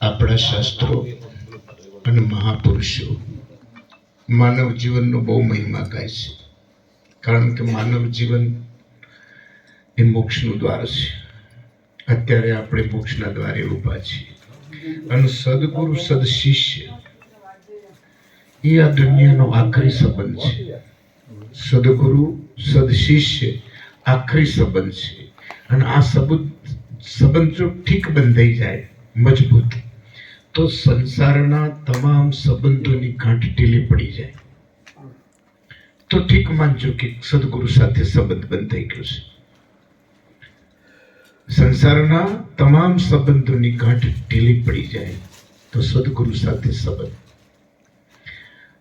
આપણા શાસ્ત્રો અને મહાપુરુષો માનવ જીવનનો બહુ મહિમા ગાય છે. કારણ કે માનવ જીવન એ મોક્ષનું દ્વાર છે. અત્યારે આપણે મોક્ષના દ્વારે ઊભા છીએ. અને સદગુરુ, સદ શિષ્ય એ આ દુનિયાનો આખરી સંબંધ છે. સદગુરુ સદશિષ્ય આખરી સંબંધ છે. અને આ સંબંધ સંબંધ જો ઠીક બંધાઈ જાય, મજબૂત તો સંસારના તમામ સંબંધોની ગાંઠ ઢીલી પડી જાય. તો ઠીક માનજો કે સદગુરુ સાથે સંબંધ બંધ થઈ ગયો છે. સંસારના તમામ સંબંધોની ગાંઠ ઢીલી પડી જાય તો સદગુરુ સાથે સંબંધ.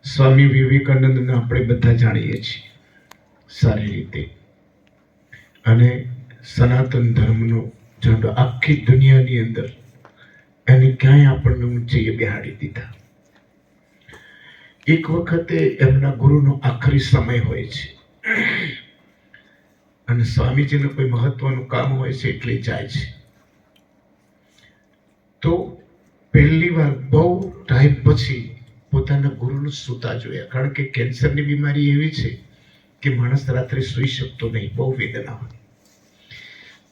સ્વામી વિવેકાનંદને આપણે બધા જાણીએ છીએ સારી રીતે. અને સનાતન ધર્મનો ઝંડો આખી દુનિયાની અંદર એને ક્યાંય આપણને ઊંચે બેહાડી દીધા. એક વખતે એમના ગુરુનો આખરી સમય હોય છે. અને સ્વામીજીને કોઈ મહત્વનું કામ હોય છે એટલે જાય છે. તો પહેલી વાર બહુ ટાઈમ પછી પોતાના ગુરુનું સૂતા જોયા. કારણ કે કેન્સરની બીમારી એવી છે કે માણસ રાત્રે સૂઈ શકતો નહીં, બહુ વેદના હોય.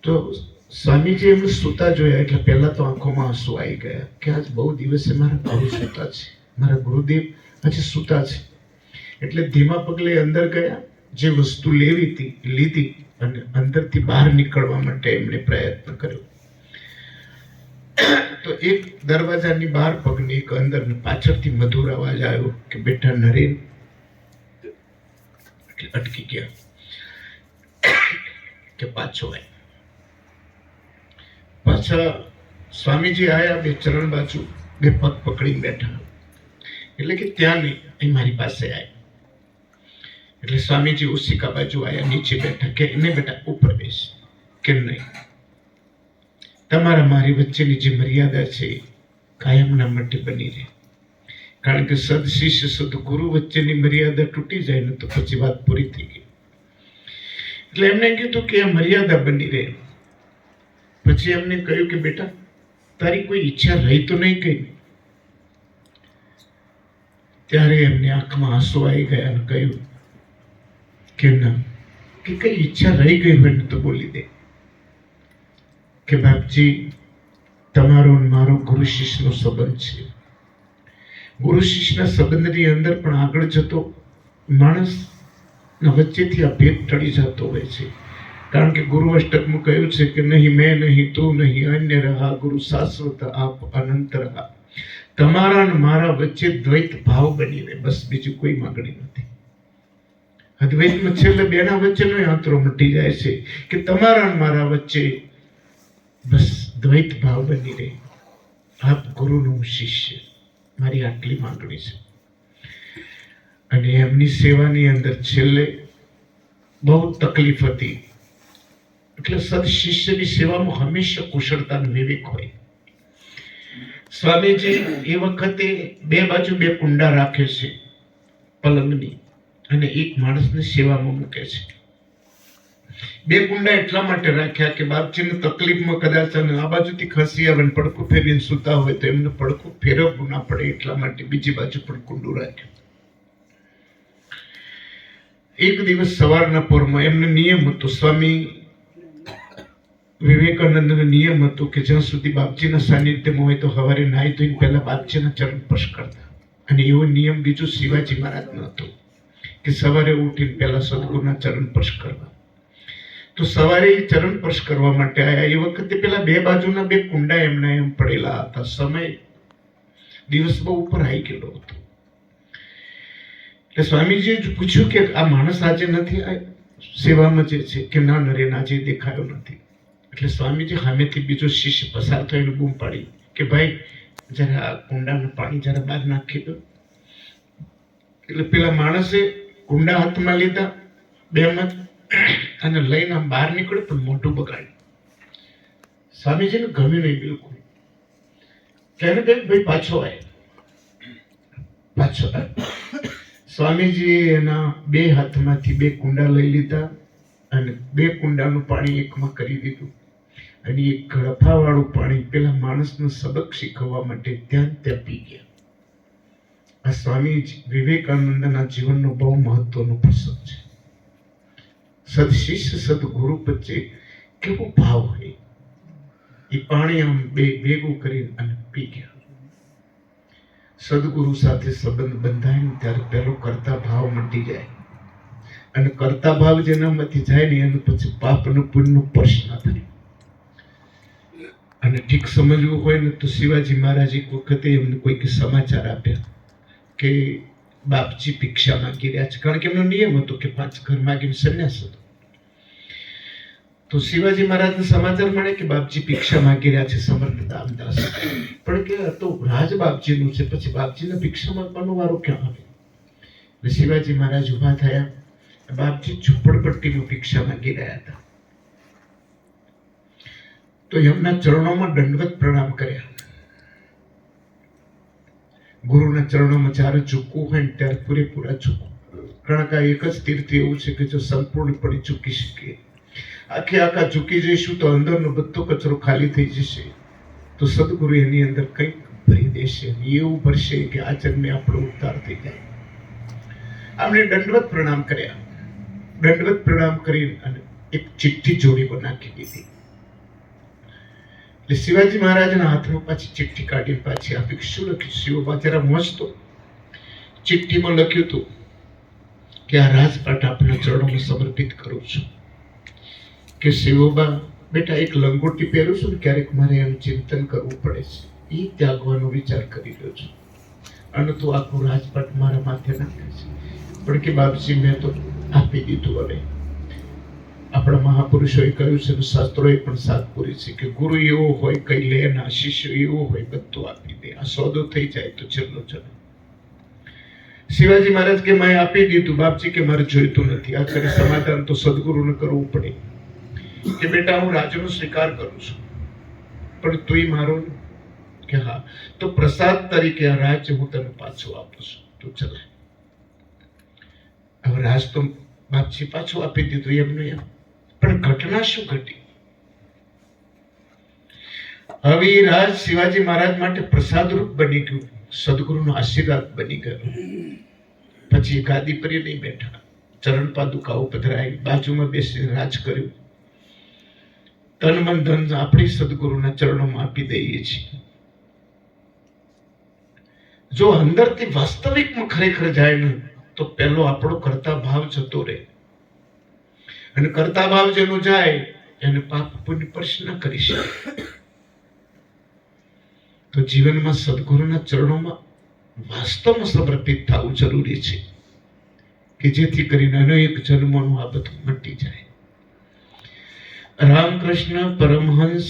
તો સ્વામીજી એમને સૂતા જોયા એટલે પહેલા તો આંખોમાં આંસુ આવી ગયા કે આજ બહુ દિવસે મારા ગુરુ સૂતા છે. મારા ગુરુદેવ હજી સૂતા છે. એટલે ધીમા પગલે અંદર ગયા, જે વસ્તુ લેવી હતી, લીધી અને અંદરથી બહાર નીકળવા માટે એમણે પ્રયત્ન કર્યો. તો એક દરવાજાની બહાર પગની એક અંદર પાછળથી મધુર અવાજ આવ્યો કે, બેટા નરેન. અટકી ગયા. કે પાછો આય. પાછા સ્વામીજી આયા, બે ચરણ બાજુ, બે પગ પકડીને બેઠા. એટલે કે ત્યાં નહીં અહીં મારી પાસે આવ્યા એટલે સ્વામીજી ઉસિકા બાજુ આયા, નીચે બેઠા કે નહીં બેટા ઉપર બેસ. કેમ નહીં? તમારા મારી વચ્ચેની જે મર્યાદા છે, કાયમના માટે બની રહે. કારણ કે સદ, શિષ્ય, સદ, ગુરુ વચ્ચેની મર્યાદા તૂટી જાય ને તો પછી વાત પૂરી થઈ ગઈ. એટલે એમને કીધું કે આ મર્યાદા બની રહે. પછી એમને કહ્યું કે, બેટા, તારી કોઈ ઈચ્છા રહી તો નહીં કઈ. ત્યારે એમને આંખમાં આંસુ આવી ગયા કહ્યું કે, ના, કે કઈ ઈચ્છા રહી ગઈ હોય તો બોલી દે. કે, બાપજી, તમારો મારો ગુરુ શિષ્યનો સંબંધ છે. ગુરુ શિષ્યના સંબંધની અંદર પણ આગળ જતો માણસ વચ્ચેથી આ ભેદ ટળી જતો હોય છે. કારણ કે ગુરુ અષ્ટકમાં કહ્યું છે કે નહીં, મેં નહીં, તું નહીં, અન્ય રહા, ગુરુ શાશ્વત, આપ અનંત રહા. તમારા અને મારા વચ્ચે દ્વૈત ભાવ બની રહે. બસ બીજું કોઈ માંગણી નથી. અદ્વૈતમાં છેલ્લે બેના વચ્ચેનો યાત્રો મટી જાય છે કે તમારા અને મારા વચ્ચે બસ દ્વૈત ભાવ બની રહે. આપ ગુરુનું શિષ્ય. મારી આટલી માંગણી છે. અને એમની સેવાની અંદર છેલ્લે બહુ તકલીફ હતી. એટલે સદ શિષ્યની સેવામાં હંમેશા કુશળતા વિવેક હોય. સ્વામીજી એ વખતે બે બાજુ બે કુંડા રાખે છે, પલંગની અને એક માણસને સેવામાં મૂકે છે. બે કુંડા એટલા માટે રાખ્યા કે બાપજીને તકલીફમાં કદાચ અને આ બાજુથી ખસી આવે પડખું ફેરવીને સૂતા હોય તો એમને પડખું ફેરવવું ના પડે એટલા માટે બીજી બાજુ પણ કુંડું રાખ્યું. એક દિવસ સવારના પોરમાં એમને નિયમ હતો, સ્વામી વિવેકાનંદનો નિયમ હતો કે જ્યાં સુધી બાપજીના સાનિધ્યમાં હોય તો સવારે નાહી ધોઈને પહેલા બાપજીના ચરણ સ્પર્શ કરતા. અને એવો નિયમ બીજો શિવાજી મહારાજનો હતો કે સવારે ઉઠીને પહેલા સદગુરુના ચરણ સ્પર્શ કરવા. તો સવારે એ ચરણ સ્પર્શ કરવા માટે આવ્યા એ વખતે પેલા બે બાજુના બે કુંડા એમના એમ પડેલા હતા. સમય દિવસ બહુ ઉપર આવી ગયેલો હતો. એટલે સ્વામીજીએ પૂછ્યું કે આ માણસ આજે નથી સેવામાં જે છે કે ના નરેન, આજે દેખાયો નથી. એટલે સ્વામીજી સામેથી બીજો શિષ્ય પસાર થયેલું બૂમ પાડી કે ભાઈ જરા કુંડાનું પાણી જરા બહાર નાખી દો. એટલે પેલા માણસે કુંડા હાથમાં લીધા, બે મત, અને લઈને આમ બહાર નીકળ્યો પણ મોઢું બગાડ્યું. સ્વામીજીને ગમ્યું નહીં બિલકુલ. ત્યારે કહ્યું ભાઈ, પાછો આવ્યો પાછો સ્વામીજી એના બે હાથમાંથી બે કુંડા લઈ લીધા અને બે કુંડાનું પાણી એકમાં કરી દીધું. અને એ ગળફાવાળું પાણી પેલા માણસનો સબક શીખવવા માટે ત્યાં ત્યાં પી ગયા. આ સ્વામી વિવેકાનંદના જીવનનો બહુ મહત્વનો પ્રસંગ છે. સદશિષ્ય સદગુરુ વચ્ચે કેવો ભાવ હોય? એ પાણી આમ બે ભેગું કરીને અને પી ગયા. સદગુરુ સાથે સંબંધ બંધાય ને ત્યારે પહેલો કરતા ભાવ મટી જાય. અને કરતા ભાવ જેનામાંથી જાય ને એનું પછી પાપનું પુણ્યનો પ્રશ્ન થાય. અને ઠીક સમજવું હોય ને તો શિવાજી મહારાજ એક વખતે એમને કોઈક સમાચાર આપ્યા કે બાપજી ભિક્ષા માંગી રહ્યા છે. કારણ કે એમનો નિયમ હતો કે પાંચ ઘર માગીને સંન્યાસ હતો. તો શિવાજી મહારાજને સમાચાર મળે કે બાપજી ભિક્ષા માંગી રહ્યા છે સમર્થ દામદાસ. પણ કે તો રાજ બાપજીનું છે, પછી બાપજીને ભિક્ષા માંગવાનો વારો ક્યાં આવે? શિવાજી મહારાજ ઊભા થયા. બાપજી ઝૂંપડપટ્ટીમાં ભિક્ષા માંગી રહ્યા હતા. તો એમના ચરણોમાં દંડવત પ્રણામ કર્યા. ગુરુના ચરણોમાં જ્યારે ઝૂકવું હોય ને ત્યારે પૂરેપૂરા ઝૂકવું. કારણ કે એક જ તીર્થ એવું છે કે જો સંપૂર્ણપણે ઝૂકી શકીએ. આખે આખા ઝૂકી જઈશું તો અંદરનો બધો કચરો ખાલી થઈ જશે. તો સદગુરુ એની અંદર કંઈક ભરી દેશે એવું ભરશે કે આ જન્મે આપણો ઉદ્ધાર થઈ જાય. આમને દંડવત પ્રણામ કર્યા. દંડવત પ્રણામ કરી અને એક ચિઠ્ઠી જોડી બનાવી દીધી. એટલે શિવાજી મહારાજના હાથમાં પાછી ચિઠ્ઠી કાઢી પાછી આપી. શું લખ્યું? શિવબા જરા વાંચતો ચિઠ્ઠીમાં લખ્યું હતું કે આ રાજપાટ આપના ચરણોમાં સમર્પિત કરું છું. કે શિવબા બેટા, એક લંગોટી પહેરું છું ને ક્યારેક મારે એમ ચિંતન કરવું પડે છે. એ ત્યાગવાનો વિચાર કરી રહ્યો છું. અને તું આખું રાજપાટ મારા માથે નાખે છે. પણ કે બાપજી, મેં તો આપી દીધું હવે. આપણા મહાપુરુષોએ કહ્યું છે અને શાસ્ત્રોએ પણ સાથ પૂરી છે કે ગુરુ એવો હોય, કઈ લે ના, શિષ્ય એવો હોય, બધું આપી દે. આ સોદો થઈ જાય તો છેલ્લો ચલો શિવાજી મહારાજ કે મેં આપી દીધું, બાપજી કે મારે જોઈતું નથી. આ કરી સમાધાન તો સદગુરુને કરવું પડે. કે બેટા, હું રાજનો સ્વીકાર કરું છું. પણ તુંય મારો કે હા, તો પ્રસાદ તરીકે આ રાજ હું તને પાછો આપું છું. તું ચલ. હવે રાજ તો બાપજી પાછું આપી દીધું, એમ પણ ઘટના શું ઘટી? હવે રાજ શિવાજી મહારાજ માટે પ્રસાદરૂપ બની ગયું. સદગુરુનો આશીર્વાદ બની ગયો. પછી ગાદી પર નહીં બેઠા. ચરણ પાદુકાઓ પધરાઈ બાજુમાં બેસી રાજ કર્યું. તન મન ધન આપણે સદગુરુના ચરણોમાં આપી દઈએ છીએ. જો અંદરથી વાસ્તવિકમાં ખરેખર જાય ને, તો પહેલો આપણો કરતા ભાવ જતો રહે. અને કરતા ભાવ જેનો જાય, એને પાપ પુણ્ય પ્રશ્ન કરી શકે. તો જીવનમાં સદગુરુના ચરણોમાં વાસ્તવમાં સમર્પિત થવું જરૂરી છે કે જેથી કરીને અનેક જન્મોનું આ બધું મટી જાય. રામકૃષ્ણ પરમહંસ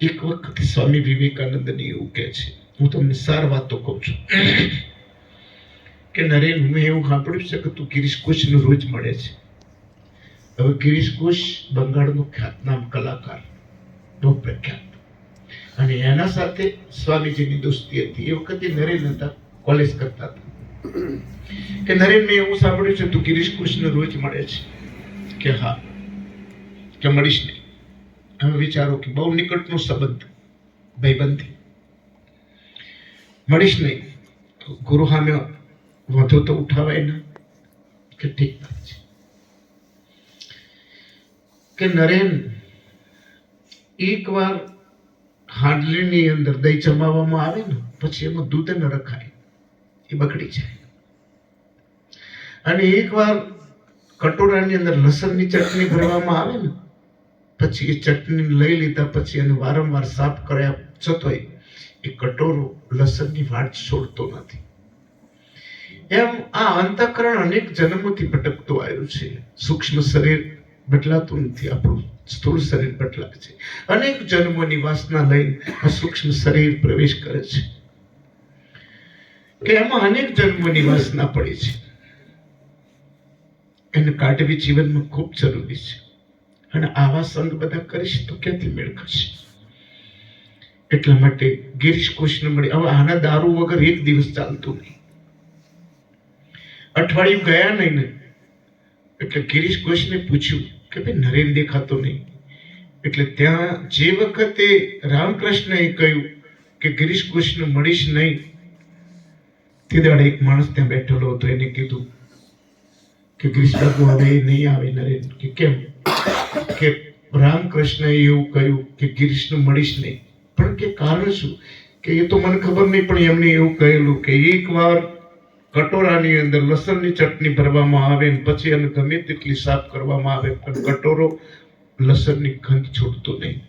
એક વખત સ્વામી વિવેકાનંદની એવું કહે છે. હું તમને સાર વાતો કહું છું કે નરેન મેં એવું સાંભળ્યું છે કે તું ગિરીશ કુશનું રોજ મળે છે. હવે ગિરીશ કુશ બંગાળનો ખ્યાતનામ કલાકાર, બહુ પ્રખ્યાત. અને એના સાથે સ્વામીજીની દોસ્તી હતી. એ વખતે નરેન હતા કોલેજ કરતા હતા. કે નરેન, મેં એવું સાંભળ્યું છે, તું ગિરીશ કુશને રોજ મળે છે. કે હા, કે મળીશ નહીં. હવે વિચારો કે બહુ નિકટનો સંબંધ, ભાઈબંધી. મળીશ નહીં. ગુરુ સામે વધુ તો ઉઠાવાય ના, કે ઠીક છે. કે નરેન, એકવાર હાંડલીની અંદર દહીં જમાવવામાં આવે ને, પછી એમાં દૂધ ન રખાય. એ બગડી જાય. અને એકવાર કટોરાની અંદર લસણની ચટણી ભરવામાં આવે ને, પછી એ ચટણી લઈ લીધા, પછી એને વારંવાર સાફ કર્યા છતોય એ કટોરો લસણની વાટ છોડતો નથી. એમ આ અંતઃકરણ અનેક જન્મોથી ભટકતું આવ્યું છે. સૂક્ષ્મ શરીર બદલાતું નથી આપણું સ્થૂળ શરીર બદલાય છે. અનેક જન્મોની વાસના લઈને આ સૂક્ષ્મ શરીર પ્રવેશ કરે છે. કે એમાં અનેક જન્મોની વાસના પડી છે. એને કાઢવી જીવનમાં ખૂબ જરૂરી છે. અને આવા સંગ બધા કરીશ તો ક્યાંથી મેળ ખશે? એટલા માટે ગિરીશ કૃષ્ણ મળી. હવે આના દારૂ વગર એક દિવસ ચાલતું નહીં. અઠવાડિયું ગયા નહીં ને, એટલે ગિરીશ ઘોષને પૂછ્યું કે ભાઈ નરેન દેખાતો નહીં. એટલે ત્યાં જે વખતે રામકૃષ્ણએ કહ્યું કે ગિરીશ કૃષ્ણ મળીશ નહીં, તે દાડે એક માણસ ત્યાં બેઠેલો હતો, એને કીધું કે ગિરીશ બાબુ હવે નહીં આવે નરેન, કે કેમ? કે રામકૃષ્ણએ એવું કહ્યું કે ગિરીશને મળીશ નહીં. પણ કે કારણ શું? કે એ તો મને ખબર નહીં, પણ એમને એવું કહેલું કે એકવાર કટોરાની અંદર લસણની ચટણી ભરવામાં આવે ને પછી એને ગમે તેટલી સાફ કરવામાં આવે, પણ કટોરો લસણની ગંધ છૂટતો નહીં.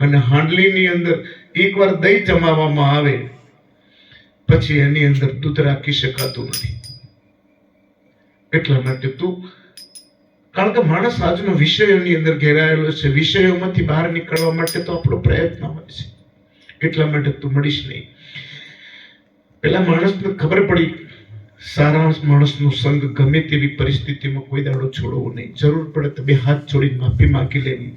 અને હાંડલીની અંદર એકવાર દહીં જમાવવામાં આવે, પછી એની અંદર દૂધ રાખી શકાતું નથી. એટલા માટે તું કારણ કે માણસ આજનો વિષયોની અંદર ઘેરાયેલો છે, વિષયોમાંથી બહાર નીકળવા માટે તો આપણો પ્રયત્ન હોય છે. એટલા માટે તું મળીશ નહીં. પેલા માણસને ખબર પડી સારા માણસનો સંગ ગમે તેવી પરિસ્થિતિમાં કોઈ દાડો છોડવો નહીં. જરૂર પડે તો બે હાથ જોડીને માફી માંગી લેવી.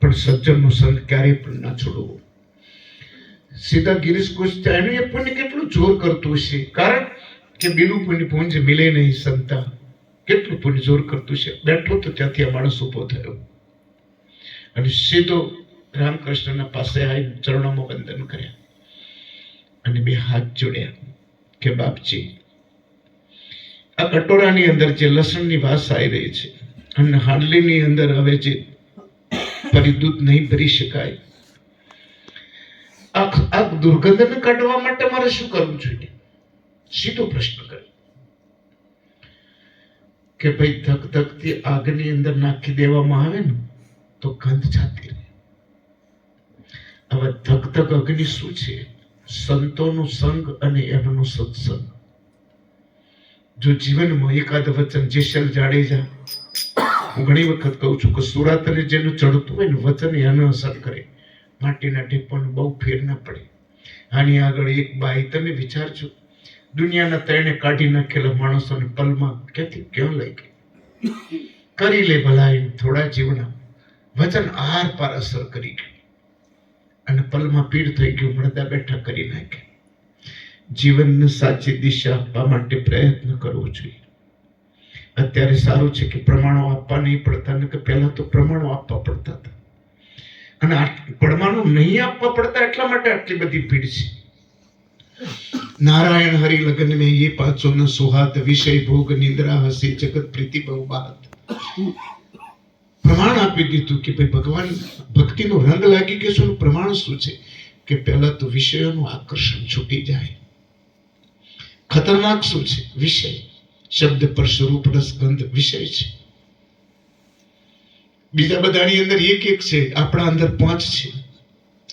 પણ સજ્જનનો સંગ ક્યારેય પણ ના છોડવો. સીધા ગિરીશ ઘોષ એનું એ પુણ્ય કેટલું જોર કરતું હશે? કારણ કે બીનું પુણ્ય પુંજ મિલે નહીં સંતા. કેટલું પુણ્ય જોર કરતું છે બેઠો તો ત્યાંથી આ માણસ ઊભો થયો. અને સીધો રામકૃષ્ણના પાસે આવી ચરણોમાં વંદન કર્યા. અને બે હાથ જોડ્યા કે, બાપજી આ કટોરાની અંદર જે લસણની વાસ આવી રહી છે અને હાંડલીની અંદર હવે જે પરિદૂત નહીં ભરી શકાય. આ દુર્ગંધને કાઢવા માટે મારે શું કરવું જોઈએ? સીધો પ્રશ્ન કર્યો કે ભાઈ ધક ધકતી આગની અંદર નાખી દેવામાં આવે ને, તો ગંધ જાતી રહે. હવે ધક ધક અગ્નિ શું છે? સંતોનો સંગ અને એમનો સત્સંગ. જો જીવનમાં એકાદ વચન જેસલ જાડેજા હું ઘણી વખત કહું છું કે સુરાતને જેનું ચડતું હોય ને વચન એને અસર કરે, માટીના ટીપણ બહુ ફેર ના પડે. આની આગળ એક બાઈ, તમે વિચારજો દુનિયાના ત્રણે કાઢી નાખેલા માણસોને પલમાં ક્યાંથી ક્યાં લઈ ગઈ? કરી લે ભલા એમ થોડા જીવના, વચન આર પાર અસર કરી ગયું. અને પલમાં પીડ થઈ ગયું મળતા બેઠા કરી નાખે જીવનને સાચી દિશા આપવા માટે પ્રયત્ન કરવો જોઈએ. અત્યારે સારું છે કે પ્રમાણો આપવા નહીં પડતા, ને કે પહેલાં તો પ્રમાણો આપવા પડતા હતા. અને પ્રમાણો નહીં આપવા પડતા એટલા માટે આટલી બધી ભીડ છે. નારાયણ હરિ લગન મેં એ પાછો ન સુહાત, વિષય ભોગ, નિંદ્રા હસી જગત પ્રીતિ બહુ બાત પ્રમાણ આપી દીધું કે ભાઈ ભગવાન, ભક્તિનો રંગ લાગી ગયો છે. પ્રમાણ શું છે? કે પહેલા તો વિષયોનું આકર્ષણ છૂટી જાય. ખતરનાક શું છે? વિષય. શબ્દ પર સ્વરૂપ રસગંધ વિષય છે. બીજા બધાની અંદર એક એક છે. આપણા અંદર પાંચ છે.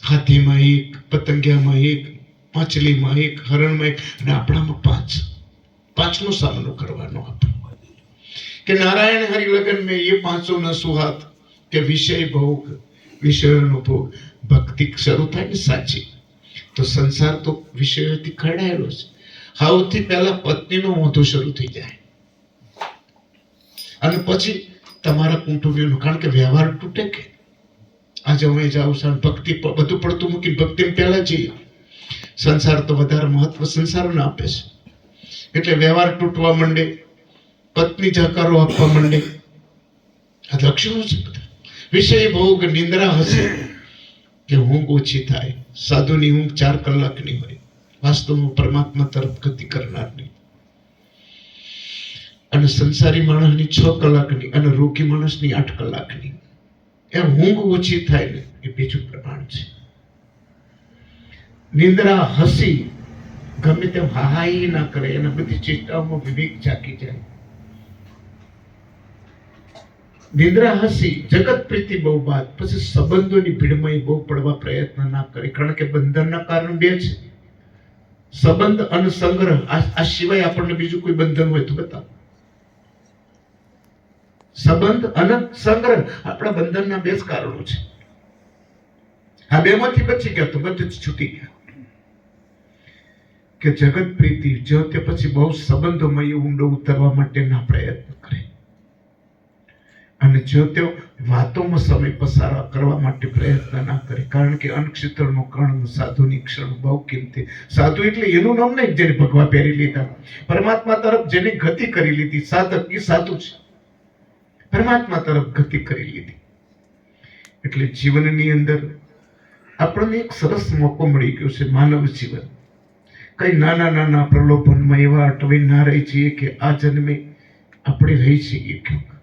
હાથીમાં એક, પતંગિયામાં એક માછલીમાં એક, હરણમાં એક અને આપણામાં પાંચ. પાંચનો સામનો કરવાનો આપણે. કે નારાયણ હરિલગન મેં એ પાંચો ન સુહાત કે વિષય ભોગ, વિષયોનો ભોગ. ભક્તિ શરૂ થાય ને સાચી. તો સંસાર તો વિષયોથી ખરડાયેલો છે. સૌથી પહેલા પત્નીનો મોઢું શરૂ થઈ જાય. અને પછી તમારા કુટુંબીઓનો, કારણ કે વ્યવહાર તૂટે કે? આજે હું જાઉં છું ભક્તિ બધું પડતું મૂકીને ભક્તિ પહેલા જઈએ. સંસાર તો વધારે મહત્વ સંસારને આપે છે. એટલે વ્યવહાર તૂટવા માંડે, પત્ની જકારો આપવા માંડે. આ લક્ષણો છે બધા. વિષય ભોગ નિંદ્રા હશે કે ઊંઘ ઓછી થાય, સાધુની ઊંઘ ચાર કલાકની હોય. વાસ્તવમાં પરમાત્મા તરફ ગતિ કરનારની. અને સંસારી માણસની છ કલાકની અને રોગી માણસની આઠ કલાકની. એ ઊંઘ ઓછી થાય ને એ બીજું પ્રમાણ છે. નિંદ્રા, હસી, ગમે તેમ હાહાઈ ના કરે, એના બધી ચેષ્ટાઓમાં વિવેક જાગી જાય. નિંદ્રા, હસી, જગત પ્રીતિ બહુ બાદ, પછી સંબંધોની ભીડમાં બહુ પડવા પ્રયત્ન ના કરે, કારણ કે બંધનના કારણ બે છે. સંબંધ અને સંગ્રહ, આ સિવાય આપણને બીજું કોઈ બંધન હોય તો બતાવો. સંબંધ અને સંગ્રહ આપણા બંધનના બે જ કારણો છે. આ બેમાંથી બચી ગયા તો બધું જ છૂટી ગયા. કે જગત પ્રીતિ જ તે પછી બહુ સંબંધમય ઊંડો ઉતરવા માટેના પ્રયત્ન કરે. અને જો તેઓ વાતોમાં સમય પસાર કરવા માટે પ્રયત્ન ના કરે, કારણ કે અનક્ષેત્રનો કર્ણ સાધુની ક્ષણ બહુ કિંમતી. સાધુ એટલે એનું નામ નહીં જેને ભગવા પહેરી લીધા. પરમાત્મા તરફ જેને ગતિ કરી લીધી, સાધક એ સાધુ છે. પરમાત્મા તરફ ગતિ કરી લીધી. એટલે જીવનની અંદર આપણને એક સરસ મોકો મળી ગયો છે માનવ જીવન. કઈ નાના નાના પ્રલોભનમાં એવા અટવી ના રહી છીએ કે આ જન્મે આપણે રહી છીએ ક્યાંક.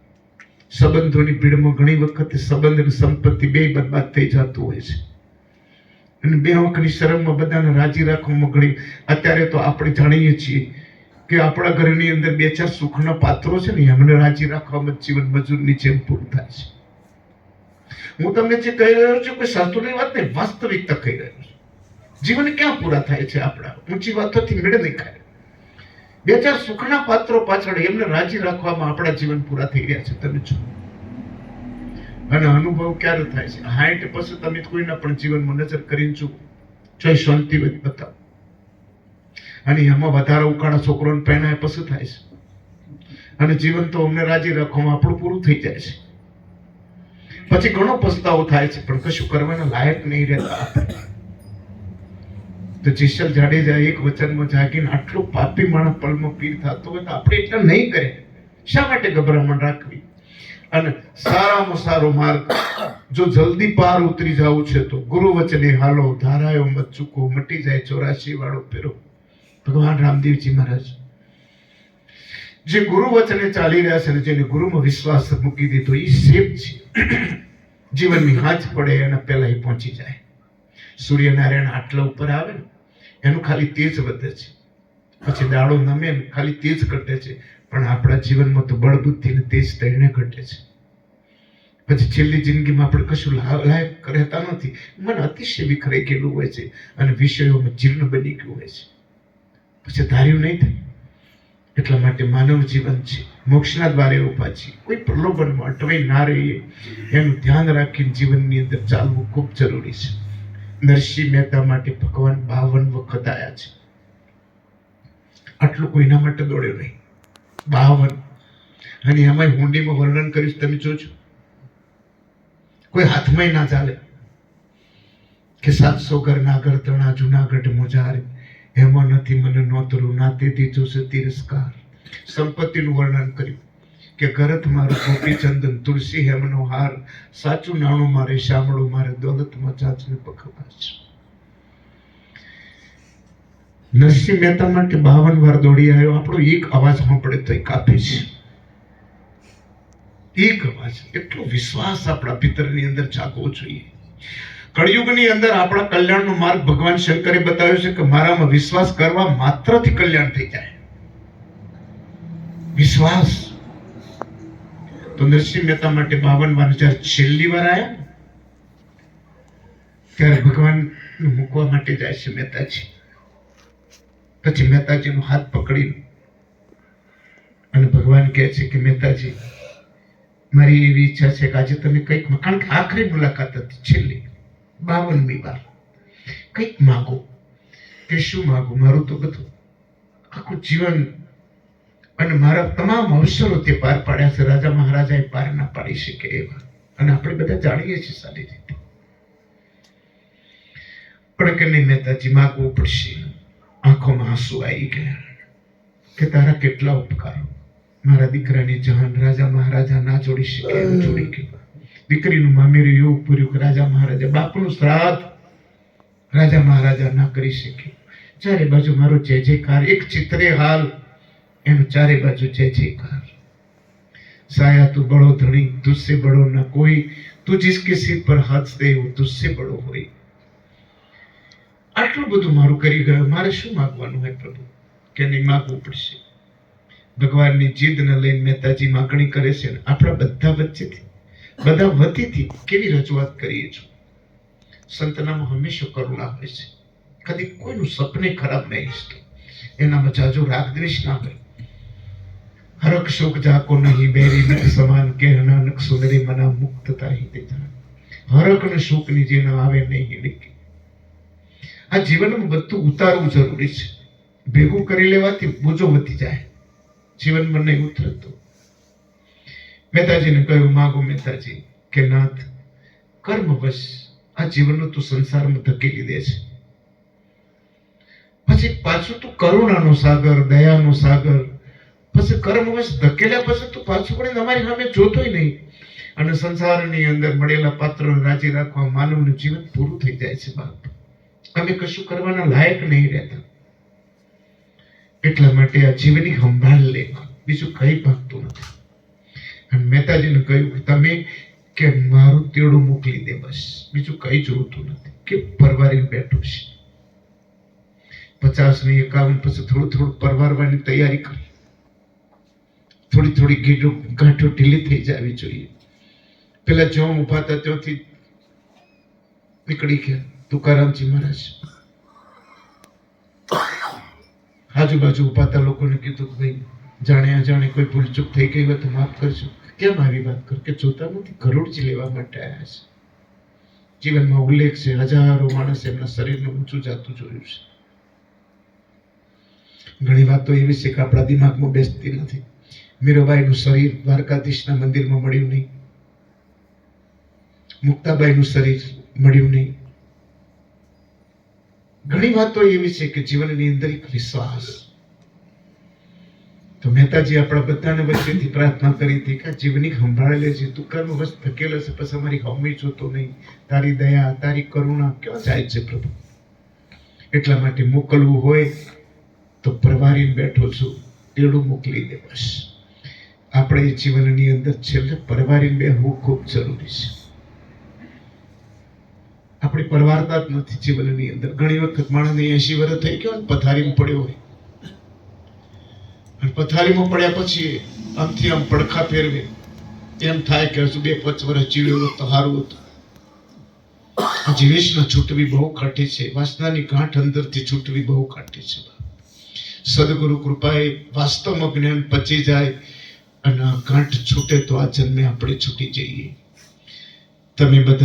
સંબંધોની ભીડમાં ઘણી વખત સંબંધ અને સંપત્તિ બે બરબાદ થઈ જતું હોય છે. અને બે વખતની શરમમાં બધાને રાજી રાખવામાં ઘણી, અત્યારે તો આપણે જાણીએ છીએ કે આપણા ઘરની અંદર બે ચાર સુખના પાત્રો છે ને એમને રાજી રાખવામાં જીવન મજૂરની જેમ પૂરું થાય છે. હું તમને જે કહી રહ્યો છું, કોઈ શાસ્ત્રોની વાત નહીં વાસ્તવિકતા કહી રહ્યો છું. જીવન ક્યાં પૂરા થાય છે આપણા? ઊંચી વાતોથી મેળ નહીં ખાય. બે ચાર સુખના પાત્રો પાછળ એમને રાજી રાખવામાં આપણા જીવન પૂરા થઈ રહ્યા છે, તમે જો અને અનુભવ ક્યારે થાય છે? હાઈટ પછી તમે કોઈના પણ જીવનમાં નજર કરીને જુઓ. જોઈ શાંતિ બતાવો. અને એમાં વધારે ઉકાળા છોકરોને પહેણાય પછી થાય છે. અને જીવન તો અમને રાજી રાખવામાં આપણું પૂરું થઈ જાય છે. પછી ઘણો પસ્તાવો થાય છે, પણ કશું કરવાના લાયક નહીં રહેતા. તો જીશલ જાડેજા એક વચનમાં જાગીને આટલું પાપી માણસ પલમાં પીર થતો હોય તો આપણે એટલા નહીં કરે. શા માટે ગભરામણ રાખવી? અને સારામાં સારો માર્ગ, જો જલ્દી પાર ઉતરી જવું છે તો ગુરુ વચને હાલો, ધારાયો મત ચૂકો, મટી જાય ચોરાશી વાળો પેરો ભગવાન રામદેવજી મહારાજ, જે ગુરુ વચને ચાલી રહ્યા છે અને જેને ગુરુમાં વિશ્વાસ મૂકી દીધો એ સેફ છે. જીવનની હાથ પડે એના પહેલા એ પહોંચી જાય. સૂર્યનારાયણ આટલા ઉપર આવે ને એનું ખાલી તેજ વધે છે. પછી દાડો નમે ખાલી તેજ ઘટે છે. પણ આપણા જીવનમાં તો બળબુદ્ધિ ને તેજ તઈને ઘટે છે. પછી છેલ્લી જિંદગીમાં આપણે કશું લાયક રહેતા નથી. મન અતિશય વિખરાઈ ગયેલું હોય છે અને વિષયોમાં જીર્ણ બની ગયું હોય છે. પછી ધાર્યું નહીં થાય. એટલા માટે માનવ જીવન છે. મોક્ષના દ્વારે ઉપાજી કોઈ પ્રલોભનમાં અટવાઈ ના રહીએ. એનું ધ્યાન રાખીને જીવનની અંદર ચાલવું ખૂબ જરૂરી છે. નરસિંહ મહેતા માટે ભગવાન બાવન વખત આવ્યા છે. આટલું કોઈના માટે દોડ્યો નહીં. બાવન. અને એમાં હુંડીમાં વર્ણન કરીશ, તમે જોજો. કોઈ હાથમાં ના ચાલે. કે સાતસો ઘર નાગર, તણા જુનાગઢ મોજાર. એમાં નથી, મને નોતરું. ના જોશે તિરસ્કાર. સંપત્તિનું વર્ણન કર્યું. કે ગરત મારું ગોપી ચંદન, તુલસી હેમનો હાર, સાચું નાણું મારે, શામળું મારે, દોલતમાં ચાચને પખવાશ નરસિંહ મહેતા માટે બાવન વાર દોડી આવ્યો. આપણો એક અવાજ સાંભળે તો કાપી છે. એક અવાજ. એટલો વિશ્વાસ આપણા પિતરની અંદર જાગવો જોઈએ. કળિયુગની અંદર આપણા કલ્યાણનો માર્ગ ભગવાન શંકરે બતાવ્યો છે કે મારામાં વિશ્વાસ કરવા માત્રથી કલ્યાણ થઈ જાય. વિશ્વાસ. તો નરસિંહ મહેતા માટે બાવન વાર જ્યારે છેલ્લી વાર આવ્યા ત્યારે ભગવાન મૂકવા માટે જાય છે મહેતાજી. પછી મહેતાજીનો હાથ પકડી અને ભગવાન કહે છે કે, મહેતાજી, મારી એવી ઈચ્છા છે કે આજે તમે કંઈક કારણ કે આખરી મુલાકાત હતી છેલ્લી, બાવનમી વાર. કંઈક માગો. કે શું માગો? મારું તો બધું આખું જીવન અને મારા તમામ અવસરો તે પાર પાડ્યા છે. રાજા મહારાજાએ પાર ના પાડી શકે એવા. અને આપણે બધા જાણીએ છીએ સારી રીતે પણ કે માગવું પડશે. આંખોમાં આંસુ આવી ગયા કે તારા કેટલા ઉપકારો. મારા દીકરાની જહાન રાજા મહારાજા ના જોડી શકે એવું જોડી ગયું. દીકરીનું મામેરું એવું પૂર્યું કે રાજા મહારાજા, બાપનું શ્રાદ્ધ રાજા મહારાજા ના કરી શકે. ચારે બાજુ મારો જે જયકાર એક ચિત્રે હાલ એનું ચારે બાજુ જય જયકાર साया तू बड़ो धनी तुझसे बड़ो न कोई तू जिसके सिर पर हाथ दे वो तुझसे बड़ो હોય આટલું બધું મારું કરી ગયો મારે શું માગવાનું હોય પ્રભુ કે નહીં માગવું પડશે ભગવાનની જીદને લઈને મહેતાજી માગણી કરે છે અને આપણા બધા વચ્ચેથી બધા વતીથી કેવી રજૂઆત કરીએ છું સંતનામાં હંમેશા કરુણા હોય છે કદી કોઈનું સપને ખરાબ નહીં ઈચ્છતો એનામાં જાજુ રાગ દ્વેષ ના હોય હરક શોક જાકો નહીં બેરી મિત સમાન કે નાનક સુંદરી મના મુક્તતા હી તે જાણ. હરક ને શોકની જે આવે નહીં હિડકી. આ જીવનમાં બધું ઉતારવું જરૂરી છે. ભેગું કરી લેવાથી બોજો વધી જાય. જીવનમાં નહીં ઉતરતો. મહેતાજીને કહ્યું, માગો મહેતાજી, કે નાથ, કર્મવશ આ જીવનનું તું સંસારમાં ધકેલી દે છે. પછી પાછું તું કરુણાનો સાગર, દયાનો સાગર પછી કર્મવશ ધકેલ્યા પછી તું પાછું વળીને અમારી સામે જોતોય નહીં. અને સંસારની અંદર મળેલા પાત્રોને રાજી રાખવા માનવનું જીવન પૂરું થઈ જાય છે બાપ. અમે કશું કરવાના લાયક નહીં રહેતા. એટલા માટે આ જીવનની સંભાળ લેવા બીજું કઈ ભાગતું નથી. અને મહેતાજીને કહ્યું કે તમે કે મારું તેડું મોકલી દે બસ. બીજું કઈ જોતું નથી. કે પરવારી બેઠું છે. પચાસ ને એકાવન પછી થોડું થોડું પરવારવાની તૈયારી કરી. થોડી થોડી ગીડો ગાંઠો ઢીલી થઈ જવી જોઈએ. પેલા જો ઊભા હતા ત્યાંથી નીકળી ગયા. તુકારામજી મહારાજ. આજુબાજુ ઊભા હતા લોકોને કીધું કે ભાઈ, જાણે અજાણે કોઈ ભૂલચૂક થઈ ગઈ હોય તો માફ કરજો. કેમ આવી વાત કર? કે જોતા નથી, ગરુડજી લેવા માટે આવ્યા છે. જીવનમાં ઉલ્લેખ છે, હજારો માણસ એમના શરીરનું ઊંચું જાતું જોયું છે. ઘણી વાતો એવી છે કે આપણા દિમાગમાં બેસતી નથી. મીરાબાઈનું શરીર દ્વારકાધીશના મંદિરમાં મળ્યું નહીં. મુક્તાબાઈનું શરીર મળ્યું નહીં. ઘણી વાતો એવી છે કે જીવનની અંદર એક વિશ્વાસ. તો મહેતાજી આપણા બધાને વચ્ચેથી પ્રાર્થના કરી હતી કે જીવની છે લેજે. કર્મ વસ્ત ધકેલ છે, પછી અમારી હમી જોતો નહીં. તારી દયા, તારી કરુણા ક્યાં જાય છે પ્રભુ? એટલા માટે મોકલવું હોય તો પરવારીને બેઠો છું, તેડું મોકલી દે બસ. આપણે જીવનની અંદર છેલ્લે પરવારીને બેહવું ખૂબ જરૂરી છે. આપણી પરવારતા જ નથી જીવનની અંદર. ઘણી વખત માણસને એસી વર્ષ થઈ ગયો ને પથારીમાં પડ્યો હોય. અને પથારીમાં પડ્યા પછી આમથી આમ પડખા ફેરવે એમ થાય કે હજુ બે પાંચ વર્ષ જીવ્યો તો સારું હતું. જીવેશના છૂટવી બહુ કાઠી છે. વાસનાની ગાંઠ અંદરથી છૂટવી બહુ કાઠી છે. સદગુરુ કૃપાએ વાસ્તવમાં જ્ઞાન પચી જાય અને આ ગાંઠ છૂટે તો આ જન્મે આપણે છૂટી જઈએ. તમે બધા